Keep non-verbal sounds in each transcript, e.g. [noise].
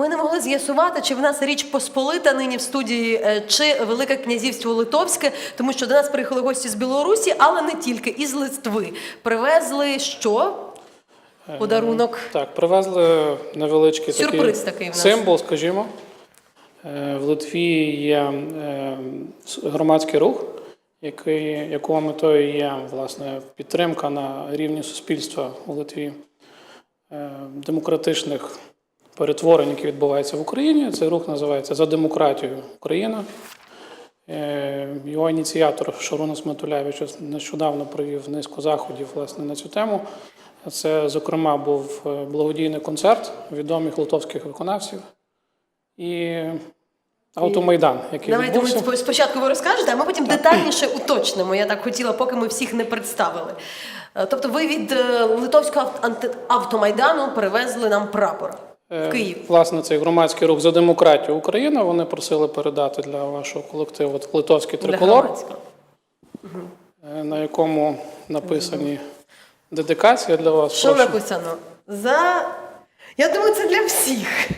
Ми не могли з'ясувати, чи в нас річ Посполита нині в студії, е, чи Велике князівство Литовське, тому що до нас приїхали гості з Білорусі, але не тільки, і з Литви. Привезли що? Подарунок. Так, привезли невеличкий Сюрприз такий, такий в нас. символ, скажімо. Е, В Литві є е, громадський рух, який, якого метою є власне, підтримка на рівні суспільства у Литві е, демократичних перетворень, які відбуваються в Україні. Цей рух називається За демократію Україна. Е, Його ініціатор Шарунас Матулявич нещодавно провів низку заходів власне, на цю тему. Це, зокрема, був е, благодійний концерт відомих литовських виконавців і Автомайдан, який Давайте ми відбувся. спо- спочатку ви розкажете, а ми потім детальніше уточнимо. Я так хотіла, поки ми всіх не представили. Е, Тобто, ви від литовського автомайдану привезли нам прапор Київ. Власне, цей громадський рух за демократію Україна. Вони просили передати для вашого колективу от литовський триколор, е, на якому написані дедикація для вас. Що Прошу. написано? За. Я думаю, це для всіх.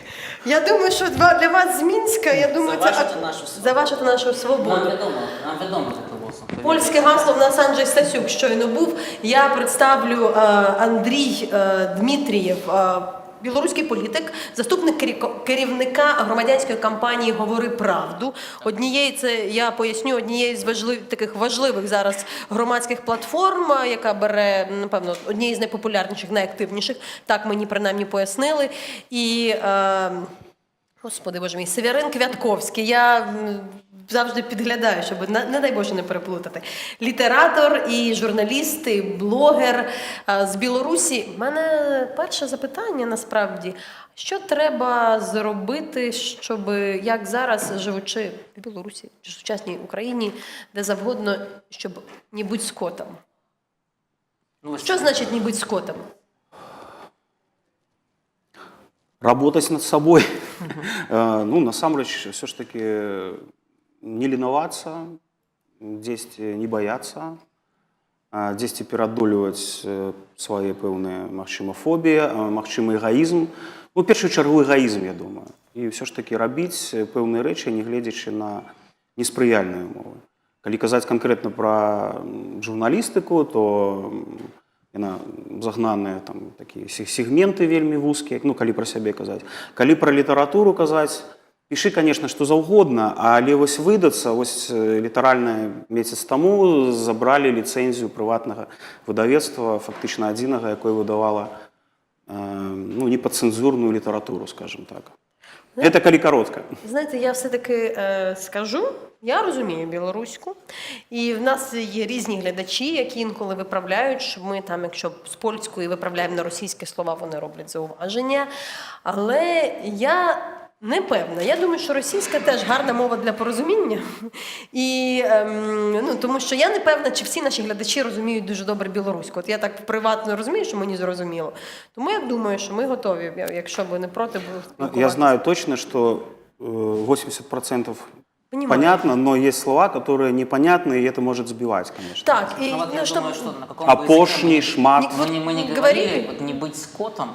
Я думаю, що для вас з Мінська, я думаю, За це вашу нашу свободу. за вашу та нашу свободу. Нам відомо, нам відомо лозунг. Польське гасло в нас Анджей Стасюк щойно був. Я представлю е, Андрій е, Дмитрієв. Білоруський політик, заступник керівника громадянської кампанії Говори правду. Однієї це я поясню однієї з важлив, таких важливих зараз громадських платформ, яка бере напевно однієї з найпопулярніших, найактивніших. Так мені принаймні пояснили. І е, Господи Боже мій, Северин Квятковський. Я завжди підглядаю, щоб не, не дай Боже не переплутати. Літератор і журналіст, і блогер а, з Білорусі. У мене перше запитання насправді: що треба зробити, щоб як зараз, живучи в Білорусі чи в сучасній Україні, де завгодно, щоб не скотом? Ну, Що значить не скотом? Работать над собой. Э, Ну, насамрэч, все ж таки не ленавацца, дзесьці не баяцца, дзесьці перадолеваць э, свае пэўныя магчыма фобіі, а, магчымы эгаізм. У першую чаргу эгаізм, я думаю. І ўсё ж таки рабіць э, пэўныя рэчы, не гледзячы на неспрыяльныя умовы. Калі казаць канкрэтна пра журналістыку, то яна загнаныя там такія се- сегменты вельмі вузкія ну калі пра сябе казаць калі пра літаратуру казаць пішы конечно што заўгодна але вось выдацца вось э, літаральна месяц таму забралі ліцэнзію прыватнага выдавецтва фактычна адзінага якое выдавала э, ну непадцэнзурную літаратуру скажем так это калі каротка Знаєте, я все-таки е, скажу, я розумію білоруську, і в нас є різні глядачі, які інколи виправляють, що ми там, якщо з польської виправляємо на російські слова, вони роблять зауваження. Але я не певна. Я думаю, що російська теж гарна мова для порозуміння. [laughs] І ем, ну, тому що я не певна, чи всі наші глядачі розуміють дуже добре білоруську. От я так приватно розумію, що мені зрозуміло. Тому я думаю, що ми готові, якщо ви не проти, були Ну, я спілкуватися. знаю точно что э, 80% Понимаю. понятно но есть слова которые непонятны и это может сбивать конечно Так, и Ну, вот я ну, что- думаю, что на каком Апошний бы языке шмат. мы, мы, не, мы не Говорили. говорили, вот не быть скотом,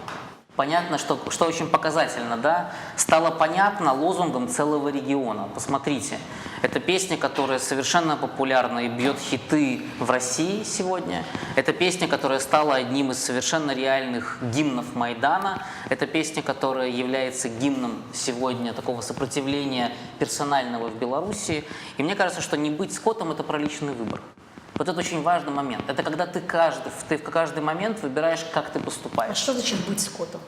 понятно, что, что очень показательно, да, стало понятно лозунгом целого региона. Посмотрите, это песня, которая совершенно популярна и бьет хиты в России сегодня. Это песня, которая стала одним из совершенно реальных гимнов Майдана. Это песня, которая является гимном сегодня такого сопротивления персонального в Беларуси. И мне кажется, что не быть скотом – это про личный выбор. Вот это очень важный момент. Это когда ты каждый, ты в каждый момент выбираешь, как ты А поступаешь. що значить бути скотом?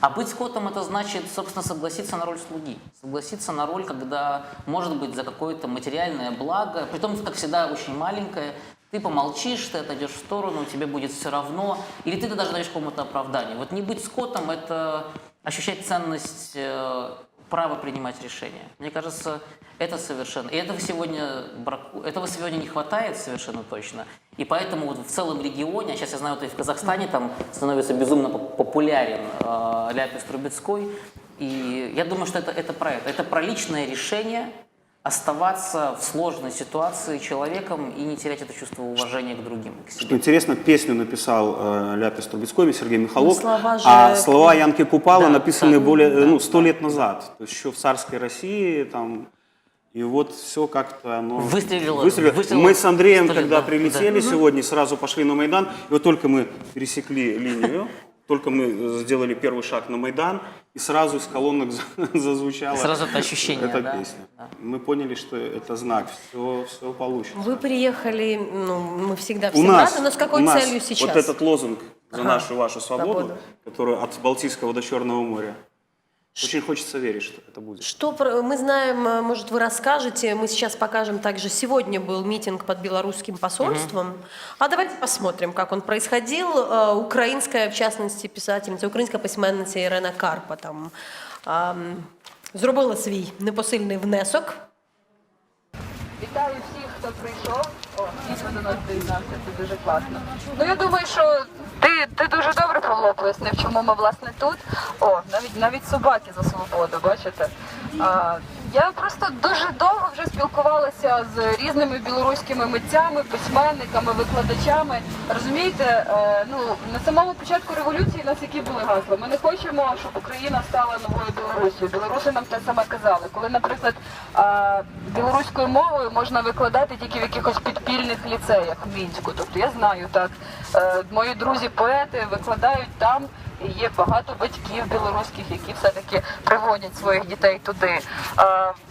А быть скотом это значит, собственно, согласиться на роль слуги. Согласиться на роль, когда, может быть, за какое-то материальное благо, притом, как всегда, очень маленькое, ты помолчишь, ты отойдешь в сторону, тебе будет все равно, или ты даже даешь кому-то оправдание. Вот не быть скотом – это ощущать ценность права принимать решения. Мне кажется, это совершенно... И этого сегодня, этого сегодня не хватает совершенно точно. И поэтому вот в целом регионе, а сейчас я знаю, вот и в Казахстане там становится безумно поп- популярен э, Ляпис Трубецкой, и я думаю, что это, это про это. Это про личное решение оставаться в сложной ситуации человеком и не терять это чувство уважения к другим. к себе. Что интересно, песню написал э, Ляпис Трубецкой, Сергей Михалов, Ну, слова же а слова Янки Купала Да, написаны да, более, да, ну, сто да, лет назад, то есть еще в царской России, там, и вот все как-то оно Выстрелило- выстрелило. выстрелило Мы с Андреем, когда да, прилетели да. сегодня, сразу пошли на Майдан, и вот только мы пересекли линию, только мы э, сделали первый шаг на Майдан, и сразу из колонок за- [laughs] зазвучала Сразу это ощущение, эта да? песня. Да. Мы поняли, что это знак, все, все получится. Вы приехали, ну, мы всегда У всем нас, рады, но с какой у нас целью сейчас? Вот этот лозунг за Ага, нашу вашу свободу, свободу. который от Балтийского до Черного моря. Очень хочется верить, что это будет. Что про- мы знаем, э, может, вы расскажете, мы сейчас покажем также. Сегодня был митинг под белорусским посольством. А давайте посмотрим, как он происходил. Э, Украинская, в частности, писательниця, українська письменниця Ірена Карпа там ем, зробила свій непосильний внесок. Вітаю всіх, хто прийшов. О, дійсно до нас доєднався, це дуже класно. Ну я думаю, що ти, ти дуже добре, Павло, пояснив, чому ми власне тут. О, навіть навіть собаки за свободу, бачите. А, я просто дуже довго вже спілкувалася з різними білоруськими митцями, письменниками, викладачами. Розумієте, е, ну на самому початку революції нас які були гасла. Ми не хочемо, щоб Україна стала новою Білорусією. Білоруси нам те саме казали. Коли, наприклад, білоруською мовою можна викладати тільки в якихось підпільних ліцеях в мінську. Тобто я знаю так. е, Мої друзі-поети викладають там. І є багато батьків білоруських, які все-таки приводять своїх дітей туди.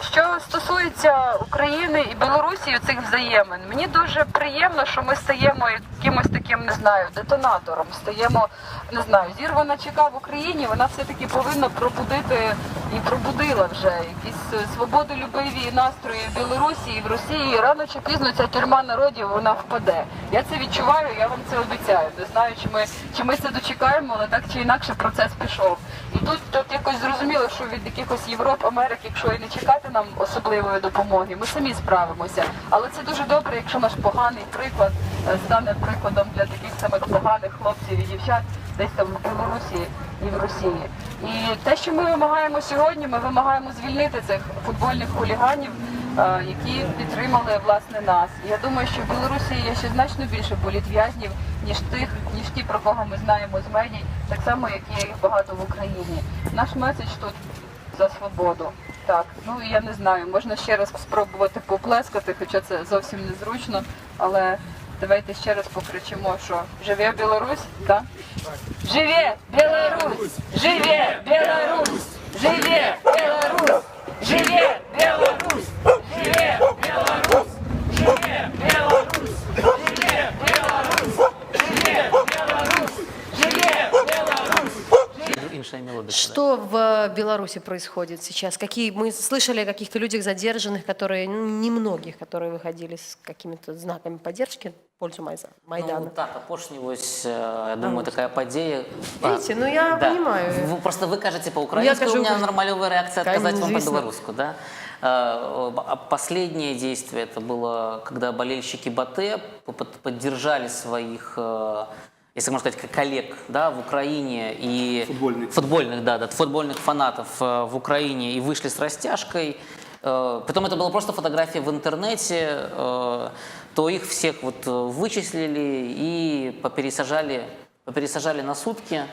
Що стосується України і Білорусі, цих взаємин, мені дуже приємно, що ми стаємо якимось таким, не знаю, детонатором. Стаємо, не знаю, зірвана ЧК в Україні, вона все-таки повинна пробудити і пробудила вже якісь е, свободолюбиві настрої в Білорусі і в Росії. Рано чи пізно ця тюрма народів вона впаде. Я це відчуваю, я вам це обіцяю. Не знаю, чи ми чи ми це дочекаємо, але так чи інакше процес пішов. І тут, тут якось зрозуміло, що від якихось Європ, Америк, якщо і не чекати нам особливої допомоги, ми самі справимося. Але це дуже добре, якщо наш поганий приклад е, стане прикладом для таких самих поганих хлопців і дівчат десь там в Білорусі і в Росії. І те, що ми вимагаємо сьогодні, ми вимагаємо звільнити цих футбольних хуліганів, е, які підтримали власне нас. Я думаю, що в Білорусі є ще значно більше політв'язнів, ніж тих, ніж ті, про кого ми знаємо з медій, так само, як є їх багато в Україні. Наш меседж тут за свободу. Так, ну я не знаю, можна ще раз спробувати поплескати, хоча це зовсім незручно, але давайте ще раз покричимо, що живе Білорусь, так? Живе Білорусь! Живе Білорусь! Живе Білорусь! Живе Білорусь! Живе Білорусь! Иншая мелодия. Что в Беларуси происходит сейчас? Какие мы слышали о каких-то людях задержанных, которые ну, немногих, которые выходили с какими-то знаками поддержки пользу Майза- Майдана. Ну, так, опошниваюсь, э, я думаю, такая подея. Видите, ну я понимаю. Вы, просто вы кажете по-украински, кажу у меня нормальная реакция Конечно, отказать вам известно. по-белорусски, да? Э, А последнее действие, это было, когда болельщики Батэ под- поддержали своих, э, если можно сказать, коллег да, в Украине и Футбольных. футбольных, да, да, футбольных фанатов э, в Украине и вышли с растяжкой. Э, Потом это была просто фотография в интернете, э, то их всех вот вычислили и попересажали, попересажали на сутки.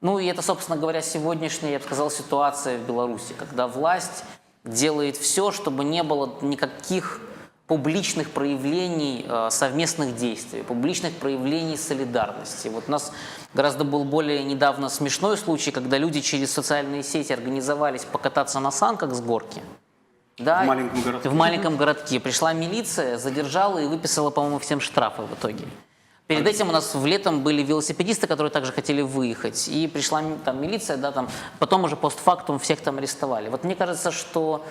Ну и это, собственно говоря, сегодняшняя, я бы сказал, ситуация в Беларуси, когда власть делает все, чтобы не было никаких публичных проявлений э, совместных действий, публичных проявлений солидарности. Вот у нас гораздо был более недавно смешной случай, когда люди через социальные сети организовались покататься на санках с горки. Да, В маленьком городке. В маленьком городке. Пришла милиция, задержала и выписала, по-моему, всем штрафы в итоге. Перед этим у нас в летом были велосипедисты, которые также хотели выехать. И пришла там милиция, да, там, потом уже постфактум всех там арестовали. Вот мне кажется, что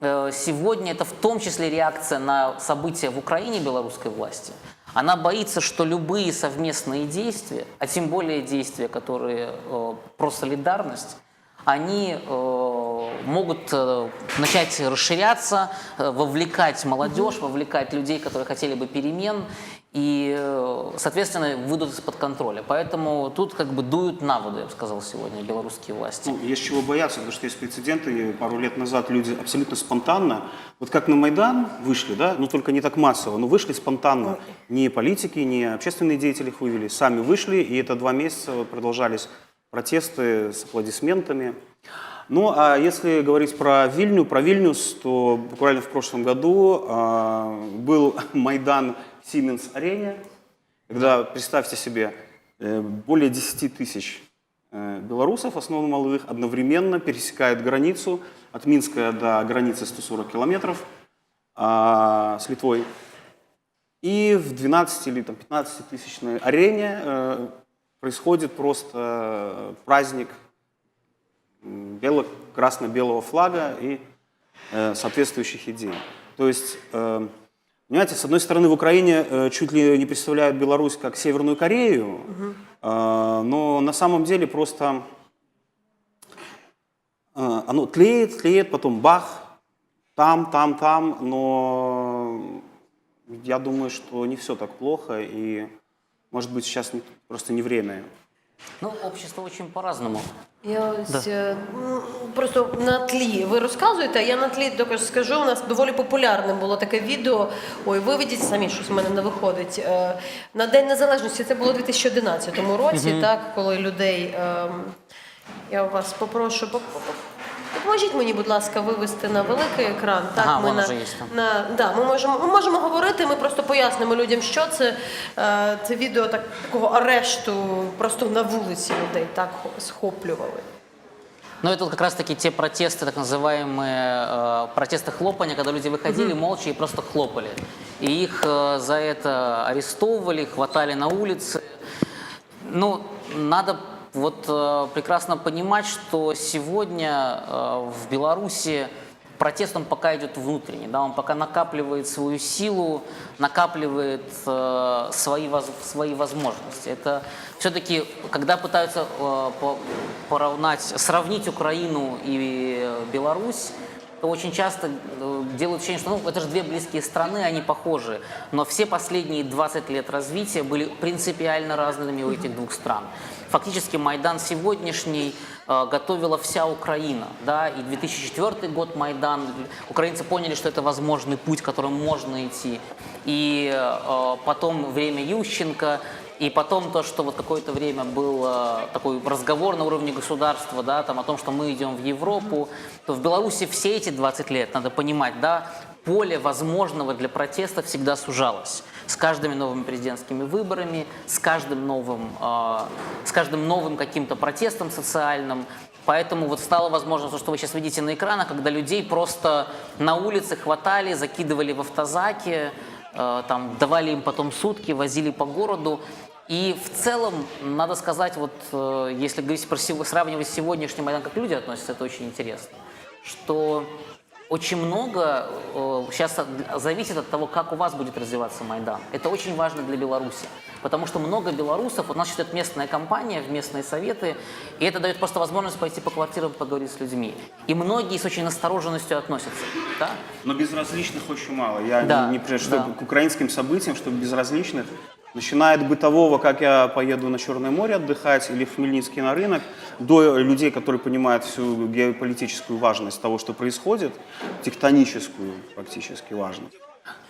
сегодня это в том числе реакция на события в Украине белорусской власти. Она боится, что любые совместные действия, а тем более действия, которые э, про солидарность, они э, могут э, начать расширяться, э, вовлекать молодежь, вовлекать людей, которые хотели бы перемен. И, э, соответственно, выйдут из-под контроля. Поэтому тут как бы дуют на воду, я бы сказал, сегодня белорусские власти. Ну, есть чего бояться, потому что есть прецеденты. Пару лет назад люди абсолютно спонтанно, вот как на Майдан вышли, да, ну только не так массово, но вышли спонтанно. Не политики, не общественные деятели их вывели, сами вышли, и это два месяца продолжались протесты с аплодисментами. Ну, а если говорить про Вильню, про Вильнюс, то буквально в прошлом году а, был [laughs] Майдан Сименс-арене, когда, представьте себе, э, более 10 тысяч э, белорусов, в основном молодых, одновременно пересекают границу от Минска до границы 140 километров а, с Литвой. И в 12 или там, 15 тысячной арене э, происходит просто праздник бело- красно-белого флага и соответствующих идей. То есть, понимаете, с одной стороны, в Украине э, чуть ли не представляют Беларусь как Северную Корею, э, но на самом деле просто э, оно тлеет, тлеет, потом бах, там, там, там, но я думаю, что не все так плохо, и, может быть, сейчас просто не время. Ну, общество очень по-разному. Я ось е, м, просто на тлі. Ви розказуєте, а я на тлі також скажу. У нас доволі популярним було таке відео. Ой, виведіть самі, щось в мене не виходить. Е, На День Незалежності це було у 2011 році, так, коли людей. ем, Я вас попрошу, поп- поп- допоможіть мені, будь ласка, вивести на великий екран. Так, Ага, ми вон на, вже є там. на, да, ми, можемо, ми можемо говорити, ми просто пояснимо людям, що це. Е, Це відео так, такого арешту просто на вулиці людей так хо- схоплювали. Но это вот как раз-таки те протесты, так называемые э, протесты хлопания, когда люди выходили молча и просто хлопали. И их э, за это арестовывали, хватали на улице. Ну, надо вот э, прекрасно понимать, что сегодня э, в Беларуси протест он пока идет внутренний, да, он пока накапливает свою силу, накапливает э, свои, воз- свои возможности. Это все-таки, когда пытаются э, по- поравнать, сравнить Украину и Беларусь, то очень часто э, делают ощущение, что ну, это же две близкие страны, они похожи. Но все последние 20 лет развития были принципиально разными у этих двух стран. Фактически Майдан сегодняшний э, готовила вся Украина. Да? И 2004 год Майдан, украинцы поняли, что это возможный путь, которым можно идти. И э, потом время Ющенко, и потом то, что вот какое-то время был э, такой разговор на уровне государства, да, там о том, что мы идем в Европу, то в Беларуси все эти 20 лет, надо понимать, да, поле возможного для протеста всегда сужалось. С каждыми новыми президентскими выборами, с каждым новым, э, с каждым новым каким-то протестом социальным. Поэтому вот стало возможно то, что вы сейчас видите на экранах, когда людей просто на улице хватали, закидывали в автозаки, э, там, давали им потом сутки, возили по городу. И в целом, надо сказать, вот э, если говорить про сравнивать с сегодняшним Майдан, как люди относятся, это очень интересно. Что очень много э, сейчас от- зависит от того, как у вас будет развиваться Майдан. Это очень важно для Беларуси. Потому что много белорусов, вот у нас считает местная компания, местные советы, и это дает просто возможность пойти по квартирам поговорить с людьми. И многие с очень настороженностью относятся. Да? Но безразличных очень мало. Я Да, не, не прежде да. что к украинским событиям, чтобы безразличных. Начиная от бытового, как я поеду на Черное море отдыхать или в Хмельницкий на рынок, до людей, которые понимают всю геополитическую важность того, что происходит, тектоническую практически важность.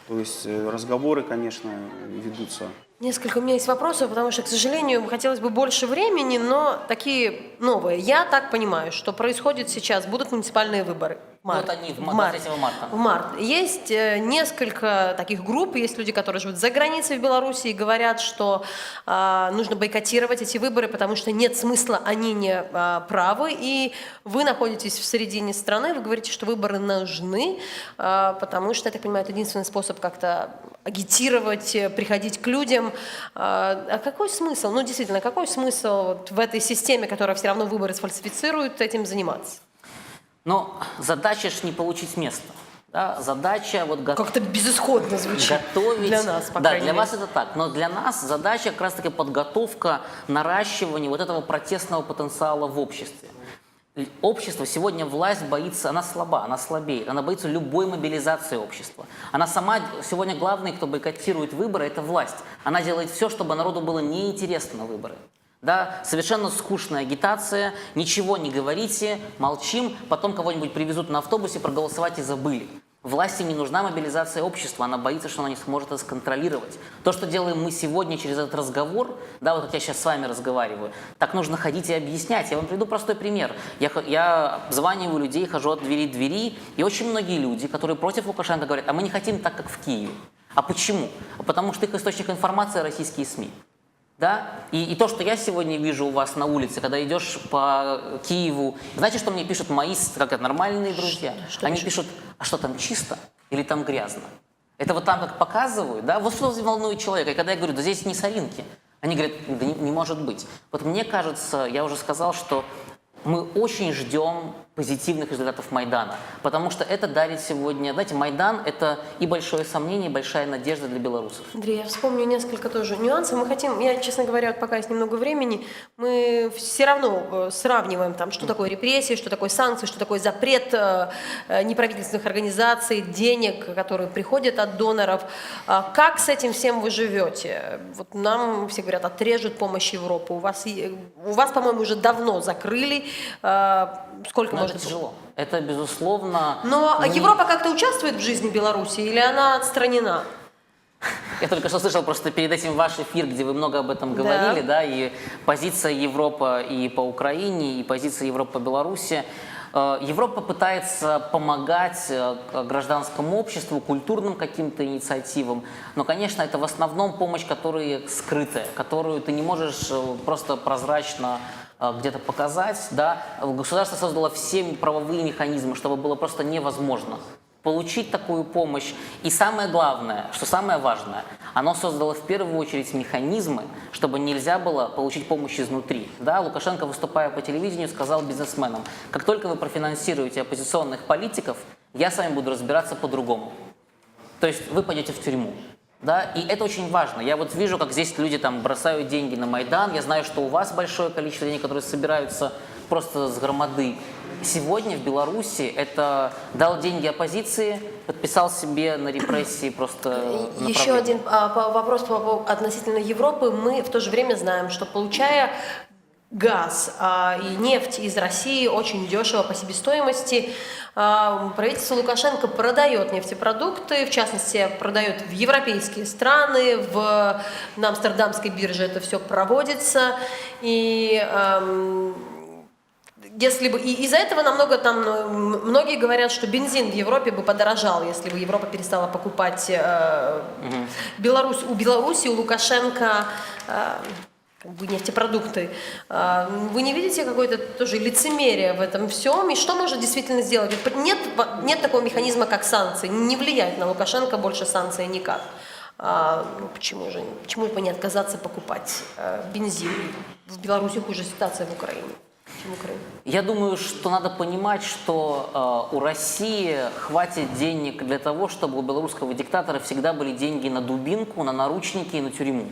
То есть э, разговоры, конечно, ведутся. Несколько у меня есть вопросов, потому что, к сожалению, хотелось бы больше времени, но такие новые. Я так понимаю, что происходит сейчас, будут муниципальные выборы. В марте. Вот они в В ма- марте. 23 марта. В март. Есть э, несколько таких групп, есть люди, которые живут за границей в Беларуси и говорят, что а, нужно бойкотировать эти выборы, потому что нет смысла, они не а, правы. И вы находитесь в середине страны, вы говорите, что выборы нужны, а, потому что, я так понимаю, это единственный способ как-то агитировать, э, приходить к людям. А а какой смысл, ну действительно, какой смысл вот в этой системе, которая все равно выборы сфальсифицирует, этим заниматься? Но задача ж не получить место. Да? Задача вот го- Как-то безысходно звучит готовить. для нас, по да, для мере. вас это так. Но для нас задача как раз-таки подготовка, наращивание вот этого протестного потенциала в обществе. Общество сегодня власть боится, она слаба, она слабеет, она боится любой мобилизации общества. Она сама сегодня главный, кто бойкотирует выборы, это власть. Она делает все, чтобы народу было неинтересно выборы. Да, совершенно скучная агитация, ничего не говорите, молчим, потом кого-нибудь привезут на автобусе, проголосовать и забыли. Власти не нужна мобилизация общества, она боится, что она не сможет это сконтролировать. То, что делаем мы сегодня через этот разговор, да, вот как я сейчас с вами разговариваю, так нужно ходить и объяснять. Я вам приведу простой пример. Я, я обзваниваю людей, хожу от двери к двери, и очень многие люди, которые против Лукашенко, говорят, а мы не хотим так, как в Киеве. А почему? А Потому что их источник информации – российские СМИ. Да? И, и то, что я сегодня вижу у вас на улице, когда идешь по Киеву, знаете, что мне пишут мои, как это, нормальные друзья? что Они пишут, а что там чисто или там грязно? Это вот там как показывают, да? Вот что волнует человека. И когда я говорю, да здесь не соринки, они говорят, да не, не может быть. Вот мне кажется, я уже сказал, что мы очень ждем позитивных результатов Майдана, потому что это дарит сегодня, знаете, Майдан – это и большое сомнение, и большая надежда для белорусов. Андрей, я вспомню несколько тоже нюансов. Мы хотим, я, честно говоря, вот пока есть немного времени, мы все равно э, сравниваем там, что такое репрессии, что такое санкции, что такое запрет э, э, неправительственных организаций, денег, которые приходят от доноров. А Как с этим всем вы живете? Вот нам все говорят, отрежут помощь Европы. У вас, у вас по-моему, уже давно закрыли. Сколько это тяжело. Это, безусловно... Но не- Европа как-то участвует в жизни Беларуси или она отстранена? Я только что слышал просто перед этим ваш эфир, где вы много об этом Да. говорили, да, и позиция Европы и по Украине, и позиция Европы по Беларуси. Э, Европа пытается помогать э, гражданскому обществу, культурным каким-то инициативам, но, конечно, это в основном помощь, которая скрытая, которую ты не можешь э, просто прозрачно где-то показать. Да? Государство создало все правовые механизмы, чтобы было просто невозможно получить такую помощь. И самое главное, что самое важное, оно создало в первую очередь механизмы, чтобы нельзя было получить помощь изнутри. Да, Лукашенко, выступая по телевидению, сказал бизнесменам, как только вы профинансируете оппозиционных политиков, я с вами буду разбираться по-другому. То есть вы пойдете в тюрьму. Да, и это очень важно. Я вот вижу, как здесь люди там бросают деньги на Майдан. Я знаю, что у вас большое количество денег, которые собираются просто с громады. Сегодня в Беларуси это дал деньги оппозиции, подписал себе на репрессии [clears throat] просто Еще один а, по- вопрос по- по- относительно Европы. Мы в то же время знаем, что получая газ а, и нефть из России очень дешево по себестоимости, а, правительство Лукашенко продает нефтепродукты, в частности, продает в европейские страны, в, на Амстердамской бирже это все проводится. И ам, если бы и из-за этого намного там многие говорят, что бензин в Европе бы подорожал, если бы Европа перестала покупать э, Беларусь у Беларуси у Лукашенко э, как бы нефтепродукты. А, Вы не видите какое-то тоже лицемерие в этом всем? И что может действительно сделать? Нет, нет такого механизма, как санкции. Не влияет на Лукашенко больше санкции никак. А, ну, почему же почему бы не отказаться покупать э, бензин? В Беларуси хуже ситуация в Украине. чем в Украине. Я думаю, что надо понимать, что э, у России хватит денег для того, чтобы у белорусского диктатора всегда были деньги на дубинку, на наручники и на тюрьму.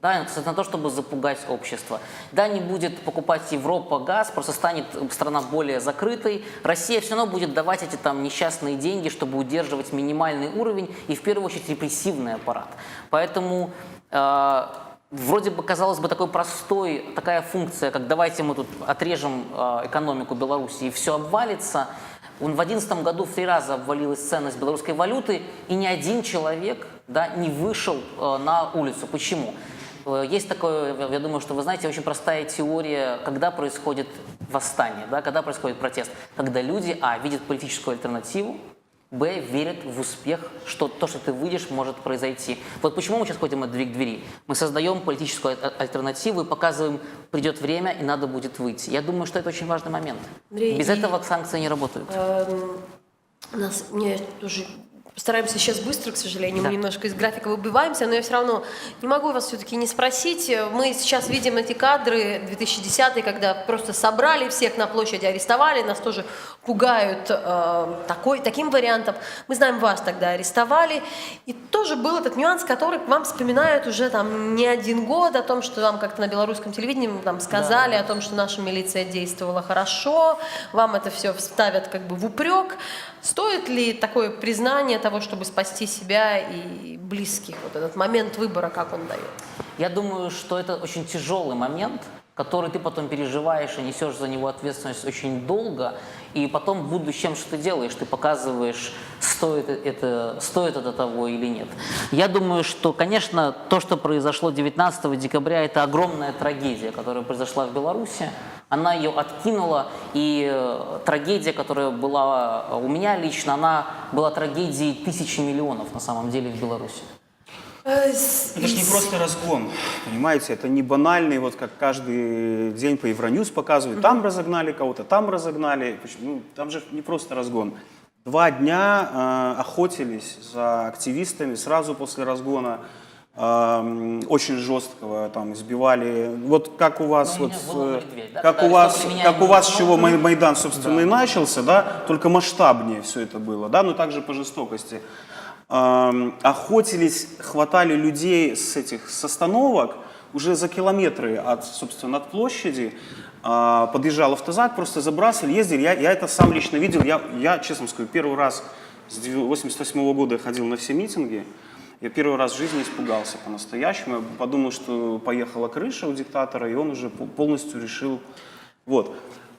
Да, на то, чтобы запугать общество. Да, не будет покупать Европа газ, просто станет страна более закрытой. Россия все равно будет давать эти там несчастные деньги, чтобы удерживать минимальный уровень и в первую очередь репрессивный аппарат. Поэтому э, Вроде бы, казалось бы, такой простой, такая функция, как давайте мы тут отрежем э, экономику Беларуси и все обвалится. Он в 2011 году в три раза обвалилась ценность белорусской валюты, и ни один человек да, не вышел э, на улицу. Почему? Э, Есть такое, я думаю, что вы знаете, очень простая теория, когда происходит восстание, да, когда происходит протест. Когда люди, а, видят политическую альтернативу, Б, верят в успех, что то, что ты выйдешь, может произойти. Вот почему мы сейчас ходим от двери к двери. Мы создаем политическую альтернативу и показываем, придет время и надо будет выйти. Я думаю, что это очень важный момент. Андрей, Без и- этого санкции не работают. Эм, Нас, мне тоже постараемся сейчас быстро, к сожалению, Да. мы немножко из графика выбиваемся, но я все равно не могу вас все-таки не спросить. Мы сейчас видим эти кадры 2010 когда просто собрали всех на площади, арестовали, нас тоже пугают э, такой, таким вариантом. Мы знаем, вас тогда арестовали. И тоже был этот нюанс, который вам вспоминают уже там не один год, о том, что вам как-то на белорусском телевидении там сказали о том, что наша милиция действовала хорошо, вам это все вставят как бы в упрек. Стоит ли такое признание того, чтобы спасти себя и близких? Вот этот момент выбора, как он дает? Я думаю, что это очень тяжелый момент, который ты потом переживаешь и несешь за него ответственность очень долго, и потом в будущем, что ты делаешь, ты показываешь, стоит это, стоит это того или нет. Я думаю, что, конечно, то, что произошло 19 декабря, это огромная трагедия, которая произошла в Беларуси. Она ее откинула, и э, трагедия, которая была у меня лично, она была трагедией тысячи миллионов на самом деле в Беларуси. Э, Это же не просто разгон, понимаете? Это не банальный, вот как каждый день по Евроньюз показывают, там разогнали кого-то, там разогнали. Ну, там же не просто разгон. Два дня э, охотились за активистами сразу после разгона. э, очень жесткого там избивали. Вот как у вас Ну, вот, э, медведь, да, как у вас, как у вас, с чего. Май- Майдан, собственно, и начался, да, только масштабнее все это было, да, но также по жестокости. Охотились, хватали людей с этих с остановок уже за километры от, собственно, от площади. А, подъезжал автозак, просто забрасывали, ездили. Я, я это сам лично видел. Я, я, честно скажу, первый раз с 88 года я ходил на все митинги. Я первый раз в жизни испугался по-настоящему. Я подумал, что поехала крыша у диктатора, и он уже по- полностью решил. Вот.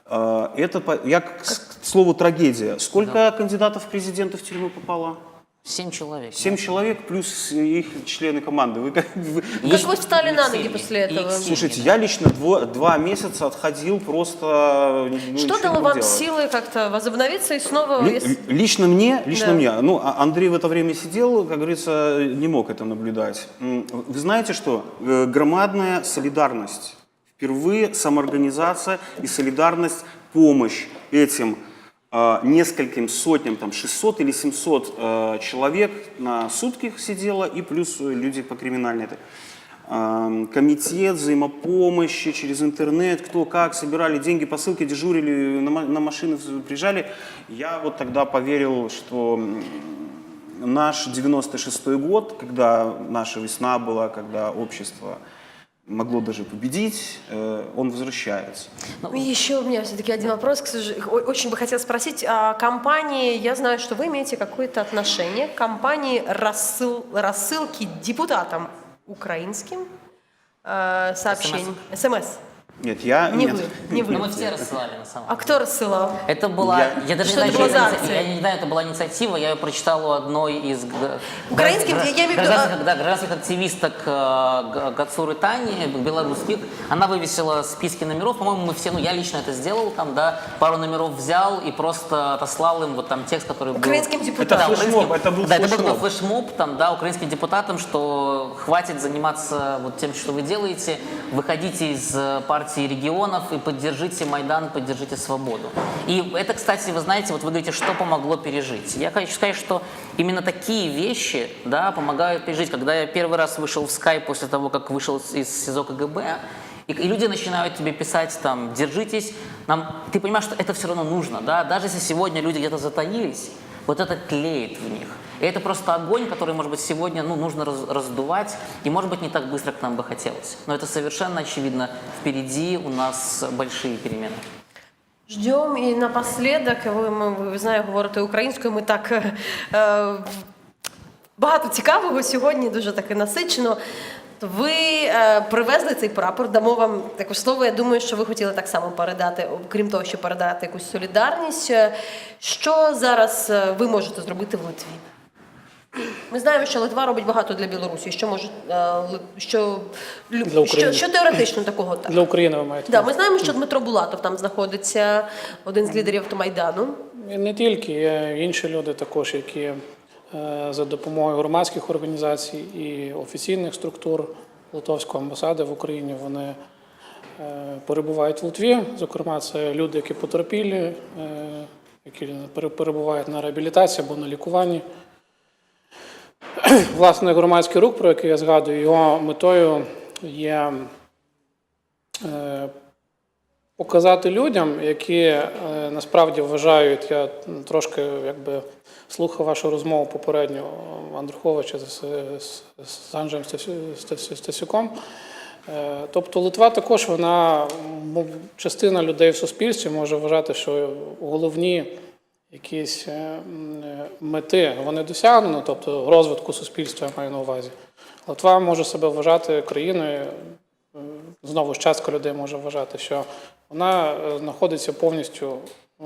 А, Это, я к, слову трагедия. Сколько кандидатов в президенты в тюрьму попало? Семь человек. Семь человек плюс их члены команды. Вы, как- вы- Как вы встали на ноги после этого? семьи. слушайте, я лично дво- два месяца отходил просто. ну, Что дало вам делать. силы как-то возобновиться и снова... Ли- если- Лично мне, лично Да. мне. Ну, а Андрей в это время сидел, как говорится, не мог это наблюдать. Вы знаете что? Э, Громадная солидарность. Впервые самоорганизация и солидарность, помощь этим нескольким сотням, там 600 или 700 э, человек на сутки сидело, и плюс э, люди по криминальной Эм, комитет взаимопомощи через интернет, кто как, собирали деньги, посылки, дежурили, на, ма- на машины приезжали. Я вот тогда поверил, что наш 96-й год, когда наша весна была, когда общество могло даже победить, э, он возвращается. Ну, Еще у меня все-таки один вопрос. К сожалению, очень бы хотела спросить о компании. Я знаю, что вы имеете какое-то отношение к компании рассыл, рассылки депутатам украинским э, сообщений. СМС. Нет, я... Не нет. вы, не вы. Ну, мы все рассылали на самом А кто рассылал? Это была, Я- я, даже Что не это знаю, акция? я не знаю, это была инициатива, я ее прочитал у одной из Украинских, граждан- я имею в виду, гражданских, да, гражданских активисток э, Гацуры Тани, белорусских. Она вывесила списки номеров, по-моему, мы все, ну я лично это сделал, там, да, пару номеров взял и просто отослал им вот там текст, который был. Украинским Это депутатам. флешмоб, это был Да, это был флешмоб. флешмоб там, да, украинским депутатам, что хватит заниматься вот тем, что вы делаете, выходите из э, партии регионов и поддержите Майдан, поддержите свободу. И это, кстати, вы знаете, вот вы говорите, что помогло пережить. Я хочу сказать, что именно такие вещи, да, помогают пережить. Когда я первый раз вышел в скайп после того, как вышел из СИЗО КГБ, и, и люди начинают тебе писать там, держитесь, нам, ты понимаешь, что это все равно нужно, да, даже если сегодня люди где-то затаились, вот это тлеет в них. И это просто огонь, который, может быть, сегодня ну, нужно раз- раздувать, и, может быть, не так быстро, как нам бы хотелось. Но это совершенно очевидно. Впереди у нас большие перемены. Ждем і напоследок, ви, ми, ви знаю, говорите українською, ми так е, е, багато цікавого сьогодні, дуже таки насичено. Ви е, привезли цей прапор, дамо вам також слово. Я думаю, що ви хотіли так само передати, окрім того, що передати якусь солідарність. Е, Що зараз е, ви можете зробити в Литві? Ми знаємо, що Литва робить багато для Білорусі. Що може е, що, Для що, що теоретично такого так? Для України ви маєте. Да, ми знаємо, що Дмитро Булатов там знаходиться, один з лідерів автомайдану. Не тільки, є інші люди також, які за допомогою громадських організацій і офіційних структур Литовської амбасади в Україні вони е, перебувають в Литві. Зокрема, це люди, які потерпілі, е, які перебувають на реабілітації або на лікуванні. Власне, громадський рух, про який я згадую, його метою є е, показати людям, які е, насправді вважають, я трошки якби слухав вашу розмову попередню е, Андруховича з, з, з Стасю- Стасюком. Е, Тобто Литва також вона частина людей в суспільстві може вважати, що головні якісь мети вони досягнені, тобто розвитку суспільства я маю на увазі. Литва може себе вважати країною, знову ж частка людей може вважати, що вона е, знаходиться повністю е,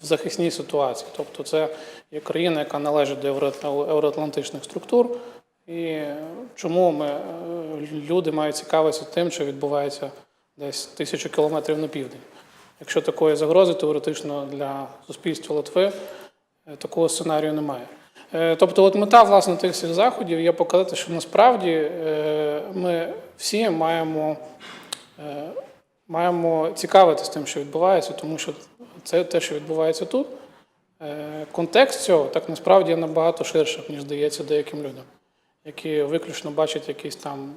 в захисній ситуації. Тобто це є країна, яка належить до євроатлантичних структур. І чому ми, е, люди мають цікавитися тим, що відбувається десь тисячу кілометрів на південь. Якщо такої загрози теоретично для суспільства Литви, такого сценарію немає. Е, Тобто, от мета власне тих всіх заходів є показати, що насправді е, ми всі маємо, е, маємо цікавитися тим, що відбувається, тому що це те, що відбувається тут. Контекст цього так насправді є набагато ширшим, ніж здається деяким людям, які виключно бачать якийсь там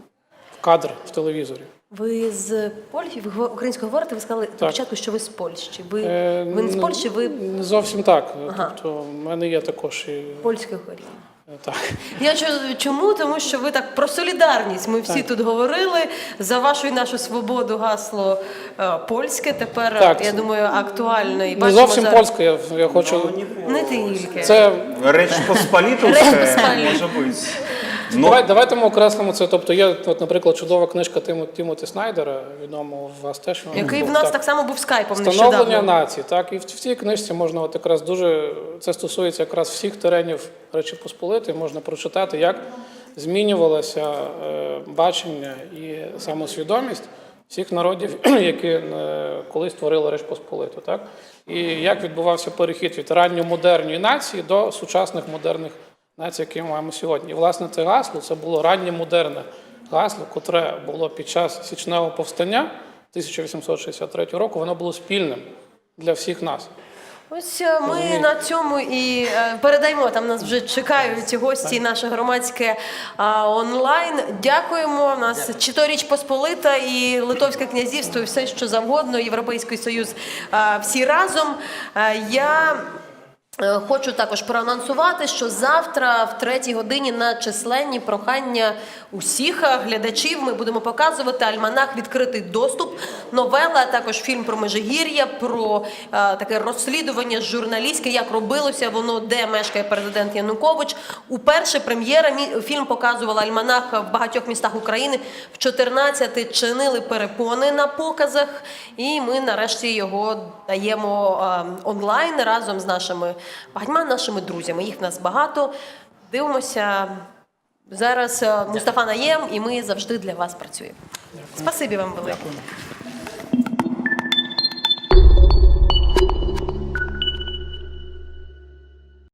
кадр в телевізорі. Ви з Польщі, ви українською говорите, ви сказали на початку, що ви з Польщі. Ви, Е, ви з ну, Польщі, ви Не зовсім так. Ага. Тобто, в мене є також і польською коріння. е, так. [laughs] Я чу- чому? Тому що ви так про солідарність. Ми всі Так. тут говорили за вашу і нашу свободу гасло е, польське. Тепер Так, я думаю актуально і Не зовсім зараз- польська, я, я хочу. Не тільки. Це Речь Речь Посполитовская, Быть. Давай, давайте ми окреслимо це. Тобто є, от, наприклад, чудова книжка Тімо, Тімоті Снайдера, відомого в вас теж. Який в нас так само був скайпом Становлення нещодавно. нації, так і в, в цій книжці можна от якраз дуже це стосується якраз всіх теренів Речі Посполитої. Можна прочитати, як змінювалося е, бачення і самосвідомість всіх народів, [clears throat] які е, колись творили Реч Посполиту, так і як відбувався перехід від ранньомодерної нації до сучасних модерних націй, які ми маємо сьогодні. І власне це гасло це було ранньомодерне гасло, котре було під час січневого повстання 1863 року. Воно було спільним для всіх нас. Ось е, ми на цьому і е, передаємо. Там нас вже чекають гості, наше громадське а, онлайн. Дякуємо. У нас чи то Річ Посполита і Литовське князівство, і все що завгодно, Європейський Союз. а, Всі разом. Е, Я Е, Хочу також проанонсувати, що завтра, в третій годині, на численні прохання усіх е, глядачів, ми будемо показувати альманах відкритий доступ, новела, а також фільм про Межигір'я, про е, таке розслідування журналістське, як робилося воно, де мешкає президент Янукович. Уперше прем'єра фільм показувала альманах в багатьох містах України. В 14 чинили перепони на показах, і ми нарешті його даємо е, онлайн разом з нашими багатьма нашими друзями. Їх в нас багато. Дивимося. Зараз е, Мустафа Наєм, і ми завжди для вас працюємо. Спасибі вам велике.